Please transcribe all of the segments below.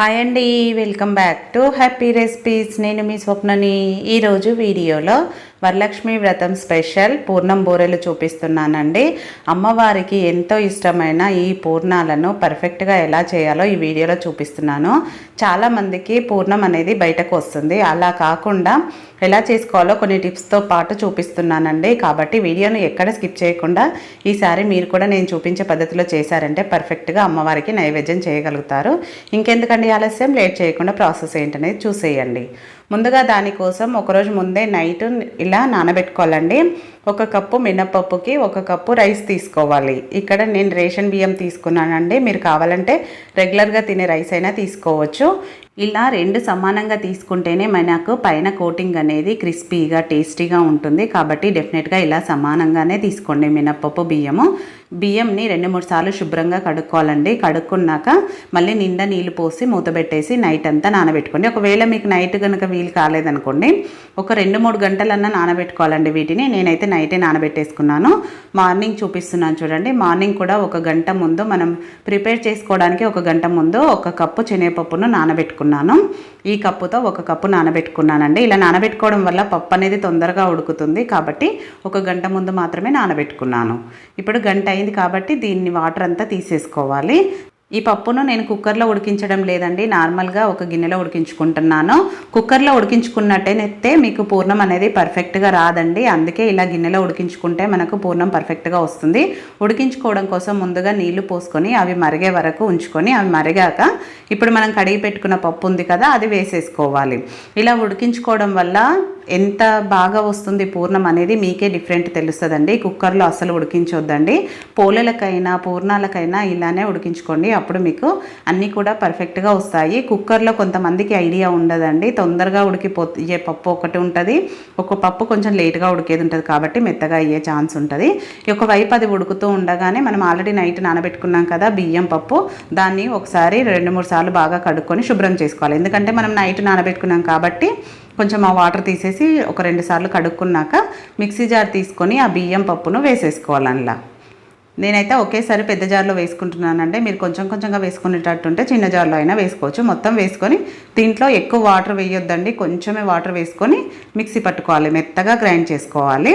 Hi అండి welcome back to happy recipes నేను మీ స్వప్నని ఈరోజు వీడియోలో వరలక్ష్మి వ్రతం స్పెషల్ పూర్ణం బూరెలు చూపిస్తున్నానండి. అమ్మవారికి ఎంతో ఇష్టమైన ఈ పూర్ణాలను పర్ఫెక్ట్గా ఎలా చేయాలో ఈ వీడియోలో చూపిస్తున్నాను. చాలామందికి పూర్ణం అనేది బయటకు వస్తుంది. అలా కాకుండా ఎలా చేసుకోవాలో కొన్ని టిప్స్తో పాటు చూపిస్తున్నానండి. కాబట్టి వీడియోను ఎక్కడ స్కిప్ చేయకుండా ఈసారి మీరు కూడా నేను చూపించే పద్ధతిలో చేశారంటే పర్ఫెక్ట్గా అమ్మవారికి నైవేద్యం చేయగలుగుతారు. ఇంకెందుకండి ఆలస్యం లేట్ చేయకుండా ప్రాసెస్ ఏంటనేది చూసేయండి. ముందుగా దానికోసం ఒకరోజు ముందే నైట్ ఇలా నానబెట్టుకోవాలండి. ఒక కప్పు మినపప్పుకి ఒక కప్పు రైస్ తీసుకోవాలి. ఇక్కడ నేను రేషన్ బియ్యం తీసుకున్నానండి. మీరు కావాలంటే రెగ్యులర్గా తినే రైస్ అయినా తీసుకోవచ్చు. ఇలా రెండు సమానంగా తీసుకుంటేనే మనకు పైన కోటింగ్ అనేది క్రిస్పీగా టేస్టీగా ఉంటుంది. కాబట్టి డెఫినెట్గా ఇలా సమానంగానే తీసుకోండి మినప్పప్పు బియ్యము. బియ్యంని రెండు మూడు సార్లు శుభ్రంగా కడుక్కోవాలండి. కడుక్కున్నాక మళ్ళీ నిండా నీళ్ళు పోసి మూత పెట్టేసి నైట్ అంతా నానబెట్టుకోండి. ఒకవేళ మీకు నైట్ కనుక వీలు కాలేదనుకోండి ఒక రెండు మూడు గంటలన్నా నానబెట్టుకోవాలండి వీటిని. నేనైతే నైటే నానబెట్టేసుకున్నాను. మార్నింగ్ చూపిస్తున్నాను చూడండి. మార్నింగ్ కూడా ఒక గంట ముందు మనం ప్రిపేర్ చేసుకోవడానికి ఒక గంట ముందు ఒక కప్పు శనగపప్పును నానబెట్టుకున్నాను. ఈ కప్పుతో ఒక కప్పు నానబెట్టుకున్నానండి. ఇలా నానబెట్టుకోవడం వల్ల పప్పు అనేది తొందరగా ఉడుకుతుంది కాబట్టి ఒక గంట ముందు మాత్రమే నానబెట్టుకున్నాను. ఇప్పుడు గంట అయింది కాబట్టి దీన్ని వాటర్ అంతా తీసేసుకోవాలి. ఈ పప్పును నేను కుక్కర్లో ఉడికించడం లేదండి. నార్మల్గా ఒక గిన్నెలో ఉడికించుకుంటున్నాను. కుక్కర్లో ఉడికించుకున్నట్టయితే మీకు పూర్ణం అనేది పర్ఫెక్ట్గా రాదండి. అందుకే ఇలా గిన్నెలో ఉడికించుకుంటే మనకు పూర్ణం పర్ఫెక్ట్గా వస్తుంది. ఉడికించుకోవడం కోసం ముందుగా నీళ్ళు పోసుకొని అవి మరిగే వరకు ఉంచుకొని అవి మరిగాక ఇప్పుడు మనం కడిగి పెట్టుకున్న పప్పు ఉంది కదా అది వేసేసుకోవాలి. ఇలా ఉడికించుకోవడం వల్ల ఎంత బాగా వస్తుంది పూర్ణం అనేది మీకే డిఫరెంట్ తెలుస్తుందండి. కుక్కర్లో అసలు ఉడికించొద్దండి. పోలలకైనా పూర్ణాలకైనా ఇలానే ఉడికించుకోండి. అప్పుడు మీకు అన్నీ కూడా పర్ఫెక్ట్గా వస్తాయి. కుక్కర్లో కొంతమందికి ఐడియా ఉండదండి. తొందరగా ఉడికిపోయే పప్పు ఒకటి ఉంటుంది. ఒక పప్పు కొంచెం లేట్గా ఉడికేది ఉంటుంది కాబట్టి మెత్తగా అయ్యే ఛాన్స్ ఉంటుంది. ఒక వైపు అది ఉడుకుతూ ఉండగానే మనం ఆల్రెడీ నైట్ నానబెట్టుకున్నాం కదా బియ్యం పప్పు దాన్ని ఒకసారి రెండు మూడు సార్లు బాగా కడుక్కొని శుభ్రం చేసుకోవాలి. ఎందుకంటే మనం నైట్ నానబెట్టుకున్నాం కాబట్టి కొంచెం ఆ వాటర్ తీసేసి ఒక రెండు సార్లు కడుక్కున్నాక మిక్సీ జార్ తీసుకొని ఆ బియ్యం పప్పును వేసేసుకోవాలి నేనైతే ఒకేసారి పెద్ద జార్లో వేసుకుంటున్నానంటే మీరు కొంచెం కొంచెంగా వేసుకునేటట్టుంటే చిన్న జార్లో అయినా వేసుకోవచ్చు. మొత్తం వేసుకొని దీంట్లో ఎక్కువ వాటర్ వేయొద్దండి. కొంచెమే వాటర్ వేసుకొని మిక్సీ పట్టుకోవాలి. మెత్తగా గ్రైండ్ చేసుకోవాలి.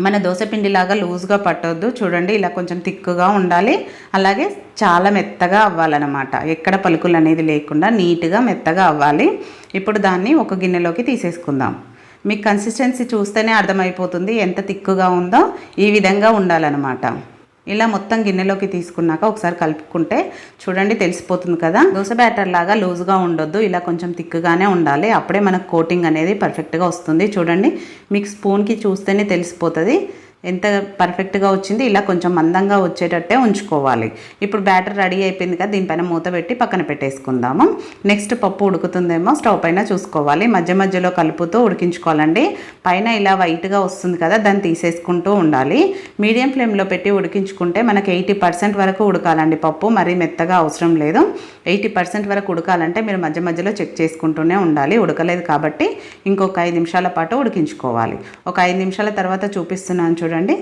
మన దోశపిండిలాగా లూజ్గా పట్టొద్దు. చూడండి ఇలా కొంచెం థిక్గా ఉండాలి. అలాగే చాలా మెత్తగా అవ్వాలన్నమాట. ఎక్కడ పలుకులు అనేది లేకుండా నీట్గా మెత్తగా అవ్వాలి. ఇప్పుడు దాన్ని ఒక గిన్నెలోకి తీసేసుకుందాం. మీకు కన్సిస్టెన్సీ చూస్తేనే అర్థమైపోతుంది ఎంత థిక్గా ఉందో. ఈ విధంగా ఉండాలన్నమాట. ఇలా మొత్తం గిన్నెలోకి తీసుకున్నాక ఒకసారి కలుపుకుంటే చూడండి తెలిసిపోతుంది కదా. దోశ బ్యాటర్ లాగా లూజ్గా ఉండొద్దు ఇలా కొంచెం థిక్గానే ఉండాలి. అప్పుడే మనకు కోటింగ్ అనేది పర్ఫెక్ట్గా వస్తుంది. చూడండి మీకు స్పూన్కి చూస్తేనే తెలిసిపోతుంది. ఎంత పర్ఫెక్ట్గా వచ్చింది ఇలా కొంచెం మందంగా వచ్చేటట్టే ఉంచుకోవాలి. ఇప్పుడు బ్యాటర్ రెడీ అయిపోయింది కదా దీనిపైన మూత పెట్టి పక్కన పెట్టేసుకుందాము. నెక్స్ట్ పప్పు ఉడుకుతుందేమో స్టవ్ పైన చూసుకోవాలి. మధ్య మధ్యలో కలుపుతూ ఉడికించుకోవాలండి. పైన ఇలా వైట్గా వస్తుంది కదా దాన్ని తీసేసుకుంటూ ఉండాలి. మీడియం ఫ్లేమ్లో పెట్టి ఉడికించుకుంటే మనకి ఎయిటీ పర్సెంట్ వరకు ఉడకాలండి పప్పు. మరీ మెత్తగా అవసరం లేదు. ఎయిటీ పర్సెంట్ వరకు ఉడకాలంటే మీరు మధ్య మధ్యలో చెక్ చేసుకుంటూనే ఉండాలి. ఉడకలేదు కాబట్టి ఇంకొక ఐదు నిమిషాల పాటు ఉడికించుకోవాలి. ఒక ఐదు నిమిషాల తర్వాత చూపిస్తున్నాను చూడండి.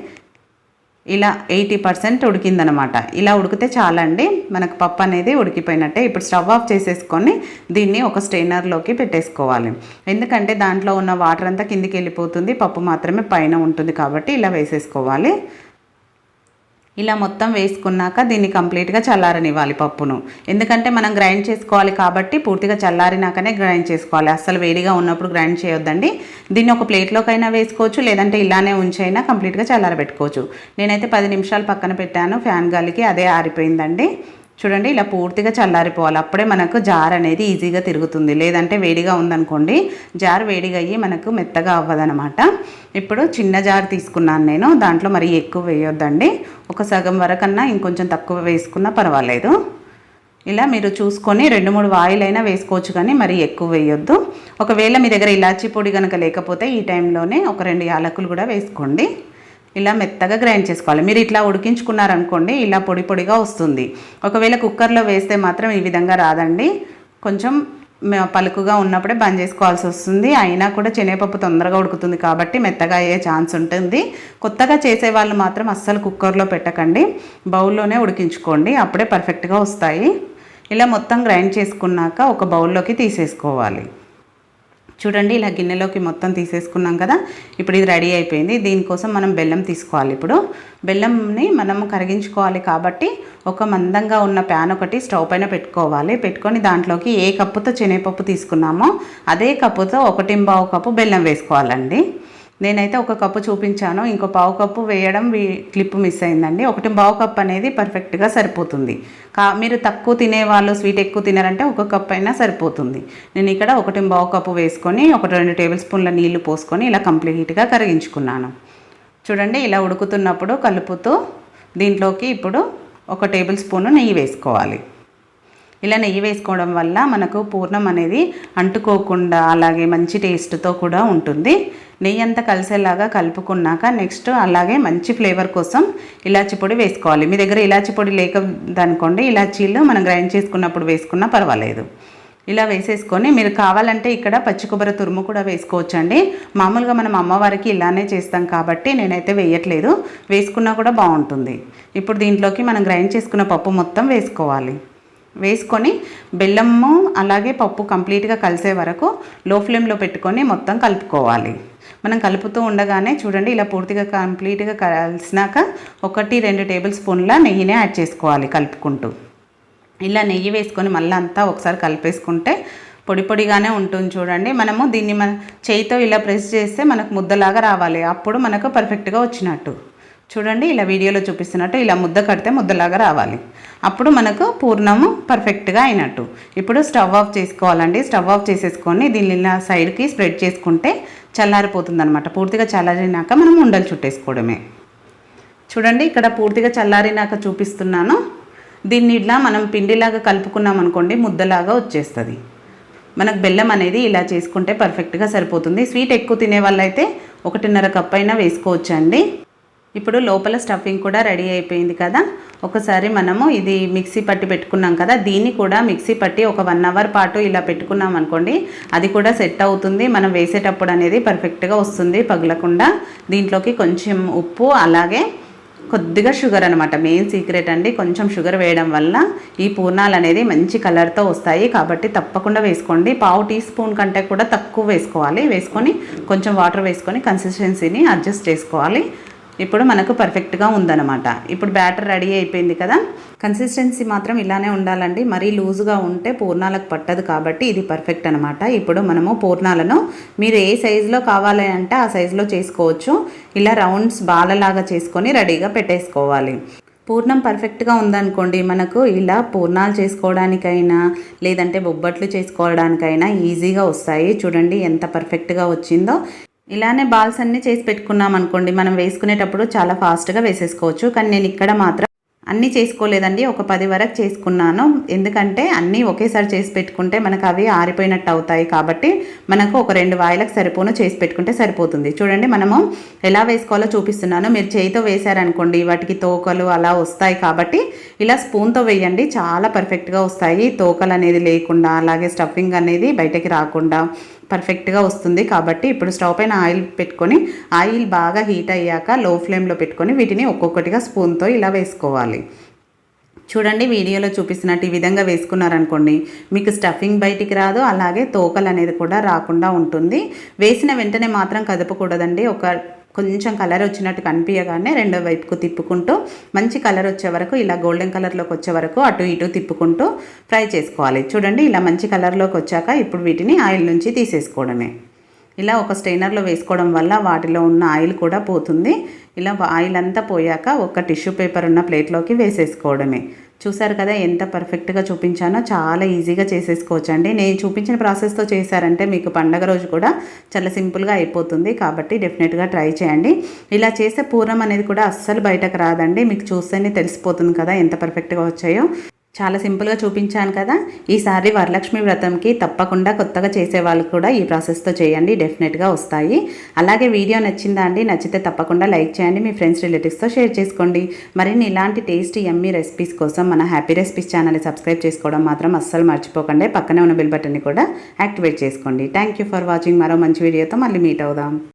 ఇలా ఎయిటీ పర్సెంట్ ఉడికిందనమాట. ఇలా ఉడికితే చాలండి. మనకు పప్పు అనేది ఉడికిపోయినట్టే. ఇప్పుడు స్టవ్ ఆఫ్ చేసేసుకొని దీన్ని ఒక స్ట్రైనర్లోకి పెట్టేసుకోవాలి. ఎందుకంటే దాంట్లో ఉన్న వాటర్ అంతా కిందికి వెళ్ళిపోతుంది. పప్పు మాత్రమే పైన ఉంటుంది కాబట్టి ఇలా వేసేసుకోవాలి. ఇలా మొత్తం వేసుకున్నాక దీన్ని కంప్లీట్గా చల్లారనివ్వాలి పప్పును. ఎందుకంటే మనం గ్రైండ్ చేసుకోవాలి కాబట్టి పూర్తిగా చల్లారినాకనే గ్రైండ్ చేసుకోవాలి. అస్సలు వేడిగా ఉన్నప్పుడు గ్రైండ్ చేయొద్దండి. దీన్ని ఒక ప్లేట్లోకైనా వేసుకోవచ్చు లేదంటే ఇలానే ఉంచైనా కంప్లీట్గా చల్లారబెట్టుకోవచ్చు. నేనైతే పది నిమిషాలు పక్కన పెట్టాను. ఫ్యాన్ గాలికి అదే ఆరిపోయిందండి. చూడండి ఇలా పూర్తిగా చల్లారిపోవాలి. అప్పుడే మనకు జార్ అనేది ఈజీగా తిరుగుతుంది. లేదంటే వేడిగా ఉందనుకోండి జార్ వేడిగా అయ్యి మనకు మెత్తగా అవ్వదనమాట. ఇప్పుడు చిన్న జార్ తీసుకున్నాను నేను. దాంట్లో మరి ఎక్కువ వేయొద్దండి. ఒక సగం వరకన్నా ఇంకొంచెం తక్కువ వేసుకున్నా పర్వాలేదు. ఇలా మీరు చూసుకొని రెండు మూడు వాయిలైనా వేసుకోవచ్చు కానీ మరి ఎక్కువ వేయొద్దు. ఒకవేళ మీ దగ్గర ఇలాచీ పొడి కనుక లేకపోతే ఈ టైంలోనే ఒక రెండు యాలకులు కూడా వేసుకోండి. ఇలా మెత్తగా గ్రైండ్ చేసుకోవాలి. మీరు ఇట్లా ఉడికించుకున్నారనుకోండి ఇలా పొడి పొడిగా వస్తుంది. ఒకవేళ కుక్కర్లో వేస్తే మాత్రం ఈ విధంగా రాదండి. కొంచెం పలుకుగా ఉన్నప్పుడే బంద్ చేసుకోవాల్సి వస్తుంది. అయినా కూడా శనగపప్పు తొందరగా ఉడుకుతుంది కాబట్టి మెత్తగా అయ్యే ఛాన్స్ ఉంటుంది. కొత్తగా చేసే వాళ్ళు మాత్రం అస్సలు కుక్కర్లో పెట్టకండి. బౌల్లోనే ఉడికించుకోండి. అప్పుడే పర్ఫెక్ట్గా వస్తాయి. ఇలా మొత్తం గ్రైండ్ చేసుకున్నాక ఒక బౌల్లోకి తీసేసుకోవాలి. చూడండి ఇలా గిన్నెలోకి మొత్తం తీసేసుకున్నాం కదా. ఇప్పుడు ఇది రెడీ అయిపోయింది. దీనికోసం మనం బెల్లం తీసుకోవాలి ఇప్పుడు. బెల్లంని మనం కరిగించుకోవాలి కాబట్టి ఒక మందంగా ఉన్న ప్యాన్ ఒకటి స్టవ్ పైన పెట్టుకోవాలి. పెట్టుకొని దాంట్లోకి ఏ కప్పుతో శనగపప్పు తీసుకున్నామో అదే కప్పుతో ఒకటి బావు కప్పు బెల్లం వేసుకోవాలండి. నేనైతే ఒక కప్పు చూపించాను. ఇంకో పావు కప్పు వేయడం క్లిప్ మిస్ అయిందండి. ఒకటి పావు కప్ అనేది పర్ఫెక్ట్గా సరిపోతుంది. కా మీరు తక్కువ తినేవాళ్ళు స్వీట్ ఎక్కువ తినారంటే ఒక కప్ అయినా సరిపోతుంది. నేను ఇక్కడ ఒకటి పావు కప్పు వేసుకొని ఒక రెండు టేబుల్ స్పూన్ల నీళ్ళు పోసుకొని ఇలా కంప్లీట్గా కరిగించుకున్నాను. చూడండి ఇలా ఉడుకుతున్నప్పుడు కలుపుతూ దీంట్లోకి ఇప్పుడు ఒక టేబుల్ స్పూన్ నెయ్యి వేసుకోవాలి. ఇలా నెయ్యి వేసుకోవడం వల్ల మనకు పూర్ణం అనేది అంటుకోకుండా అలాగే మంచి టేస్ట్తో కూడా ఉంటుంది. నెయ్యి అంతా కలిసేలాగా కలుపుకున్నాక నెక్స్ట్ అలాగే మంచి ఫ్లేవర్ కోసం ఇలాచి పొడి వేసుకోవాలి. మీ దగ్గర ఇలాచి పొడి లేకదనుకోండి ఇలాచీలు మనం గ్రైండ్ చేసుకున్నప్పుడు వేసుకున్నా పర్వాలేదు. ఇలా వేసేసుకొని మీరు కావాలంటే ఇక్కడ పచ్చి కొబ్బరి తురుము కూడా వేసుకోవచ్చండి. మామూలుగా మనం అమ్మవారికి ఇలానే చేస్తాం కాబట్టి నేనైతే వేయట్లేదు. వేసుకున్నా కూడా బాగుంటుంది. ఇప్పుడు దీంట్లోకి మనం గ్రైండ్ చేసుకున్న పప్పు మొత్తం వేసుకోవాలి. వేసుకొని బెల్లము అలాగే పప్పు కంప్లీట్గా కలిసే వరకు లో ఫ్లేమ్లో పెట్టుకొని మొత్తం కలుపుకోవాలి. మనం కలుపుతూ ఉండగానే చూడండి ఇలా పూర్తిగా కంప్లీట్గా కలిసినాక ఒకటి రెండు టేబుల్ స్పూన్ల నెయ్యినే యాడ్ చేసుకోవాలి కలుపుకుంటూ. ఇలా నెయ్యి వేసుకొని మళ్ళీ అంతా ఒకసారి కలిపేసుకుంటే పొడి పొడిగానే ఉంటుంది చూడండి. మనము దీన్ని మన చేయితో ఇలా ప్రెస్ చేస్తే మనకు ముద్దలాగా రావాలి. అప్పుడు మనకు పర్ఫెక్ట్గా వచ్చినట్టు. చూడండి ఇలా వీడియోలో చూపిస్తున్నట్టు ఇలా ముద్ద కడితే ముద్దలాగా రావాలి. అప్పుడు మనకు పూర్ణము పర్ఫెక్ట్గా అయినట్టు. ఇప్పుడు స్టవ్ ఆఫ్ చేసుకోవాలండి. స్టవ్ ఆఫ్ చేసేసుకొని దీన్ని ఇలా సైడ్కి స్ప్రెడ్ చేసుకుంటే చల్లారిపోతుంది అనమాట పూర్తిగా చల్లారినాక మనం ఉండలు చుట్టేసుకోవడమే. చూడండి ఇక్కడ పూర్తిగా చల్లారినాక చూపిస్తున్నాను. దీన్ని ఇట్లా మనం పిండిలాగా కలుపుకున్నాం అనుకోండి ముద్దలాగా వచ్చేస్తుంది. మనకు బెల్లం అనేది ఇలా చేసుకుంటే పర్ఫెక్ట్గా సరిపోతుంది. స్వీట్ ఎక్కువ తినే వాళ్ళైతే ఒకటిన్నర కప్ అయినా వేసుకోవచ్చండి. ఇప్పుడు లోపల స్టఫింగ్ కూడా రెడీ అయిపోయింది కదా. ఒకసారి మనము ఇది మిక్సీ పట్టి పెట్టుకున్నాం కదా. దీన్ని కూడా మిక్సీ పట్టి ఒక వన్ అవర్ పాటు ఇలా పెట్టుకున్నాం అనుకోండి అది కూడా సెట్ అవుతుంది. మనం వేసేటప్పుడు అనేది పర్ఫెక్ట్గా వస్తుంది పగలకుండా. దీంట్లోకి కొంచెం ఉప్పు అలాగే కొద్దిగా షుగర్ అనమాట మెయిన్ సీక్రెట్ అండి కొంచెం షుగర్ వేయడం వల్ల ఈ పూర్ణాలు అనేది మంచి కలర్తో వస్తాయి. కాబట్టి తప్పకుండా వేసుకోండి. పావు టీ స్పూన్ కంటే కూడా తక్కువ వేసుకోవాలి. వేసుకొని కొంచెం వాటర్ వేసుకొని కన్సిస్టెన్సీని అడ్జస్ట్ చేసుకోవాలి. ఇప్పుడు మనకు పర్ఫెక్ట్గా ఉందన్నమాట. ఇప్పుడు బ్యాటర్ రెడీ అయిపోయింది కదా? కన్సిస్టెన్సీ మాత్రం ఇలానే ఉండాలండి. మరీ లూజ్గా ఉంటే పూర్ణాలకు పట్టదు కాబట్టి ఇది పర్ఫెక్ట్ అనమాట ఇప్పుడు మనము పూర్ణాలను మీరు ఏ సైజులో కావాలి అంటే ఆ సైజులో చేసుకోవచ్చు. ఇలా రౌండ్స్ బాలలాగా చేసుకొని రెడీగా పెట్టేసుకోవాలి. పూర్ణం పర్ఫెక్ట్గా ఉందనుకోండి మనకు ఇలా పూర్ణాలు చేసుకోవడానికైనా లేదంటే బొబ్బట్లు చేసుకోవడానికైనా ఈజీగా వస్తాయి. చూడండి ఎంత పర్ఫెక్ట్గా వచ్చిందో. ఇలానే బాల్స్ అన్నీ చేసి పెట్టుకున్నాం అనుకోండి మనం వేసుకునేటప్పుడు చాలా ఫాస్ట్గా వేసేసుకోవచ్చు. కానీ నేను ఇక్కడ మాత్రం అన్నీ చేసుకోలేదండి ఒక పది వరకు చేసుకున్నాను. ఎందుకంటే అన్నీ ఒకేసారి చేసి పెట్టుకుంటే మనకు అవి ఆరిపోయినట్టు అవుతాయి కాబట్టి మనకు ఒక రెండు వాయిలకు సరిపోను చేసి పెట్టుకుంటే సరిపోతుంది. చూడండి మనము ఎలా వేసుకోవాలో చూపిస్తున్నాను. మీరు చేయితో వేశారనుకోండి వాటికి తోకలు అలా వస్తాయి కాబట్టి ఇలా స్పూన్తో వేయండి చాలా పర్ఫెక్ట్గా వస్తాయి. తోకలు అనేది లేకుండా అలాగే స్టఫింగ్ అనేది బయటకి రాకుండా. పర్ఫెక్ట్గా వస్తుంది. కాబట్టి ఇప్పుడు స్టవ్ పైన ఆయిల్ పెట్టుకొని ఆయిల్ బాగా హీట్ అయ్యాక లో ఫ్లేమ్లో పెట్టుకొని వీటిని ఒక్కొక్కటిగా స్పూన్తో ఇలా వేసుకోవాలి. చూడండి వీడియోలో చూపిస్తున్నట్టు ఈ విధంగా వేసుకున్నారనుకోండి మీకు స్టఫింగ్ బయటికి రాదు అలాగే తోకలు అనేది కూడా రాకుండా ఉంటుంది. వేసిన వెంటనే మాత్రం కదపకూడదండి. ఒక కొంచెం కలర్ వచ్చినట్టు కనిపించగానే రెండో వైపుకు తిప్పుకుంటూ మంచి కలర్ వచ్చే వరకు ఇలా గోల్డెన్ కలర్లోకి వచ్చే వరకు అటు ఇటు తిప్పుకుంటూ ఫ్రై చేసుకోవాలి. చూడండి ఇలా మంచి కలర్లోకి వచ్చాక ఇప్పుడు వీటిని ఆయిల్ నుంచి తీసేసుకోవడమే. ఇలా ఒక స్టెయినర్లో వేసుకోవడం వల్ల వాటిలో ఉన్న ఆయిల్ కూడా పోతుంది. ఇలా ఆయిల్ అంతా పోయాక ఒక టిష్యూ పేపర్ ఉన్న ప్లేట్లోకి వేసేసుకోవడమే. చూసారు కదా ఎంత పర్ఫెక్ట్గా చూపించానో చాలా ఈజీగా చేసేసుకోవచ్చు అండి నేను చూపించిన ప్రాసెస్తో చేశారంటే మీకు పండగ రోజు కూడా చాలా సింపుల్గా అయిపోతుంది. కాబట్టి డెఫినెట్గా ట్రై చేయండి. ఇలా చేసే పూర్ణం అనేది కూడా అస్సలు బయటకు రాదండి. మీకు చూస్తేనే తెలిసిపోతుంది కదా ఎంత పర్ఫెక్ట్గా వచ్చాయో. చాలా సింపుల్గా చూపించాను కదా. ఈసారి వరలక్ష్మి వ్రతంకి తప్పకుండా కొత్తగా చేసే వాళ్ళు కూడా ఈ ప్రాసెస్తో చేయండి డెఫినెట్గా వస్తాయి. అలాగే వీడియో నచ్చిందా అండి? నచ్చితే తప్పకుండా లైక్ చేయండి మీ ఫ్రెండ్స్ రిలేటివ్స్తో షేర్ చేసుకోండి. మరిన్ని ఇలాంటి టేస్టీ ఎమ్మీ రెసిపీస్ కోసం మన హ్యాపీ రెసిపీస్ ఛానల్ని సబ్స్క్రైబ్ చేసుకోవడం మాత్రం అస్సలు మర్చిపోకండి. పక్కనే ఉన్న బిల్ బటన్ని కూడా యాక్టివేట్ చేసుకోండి. Thank you for watching. మరో మంచి వీడియోతో మళ్ళీ మీట్ అవుదాం.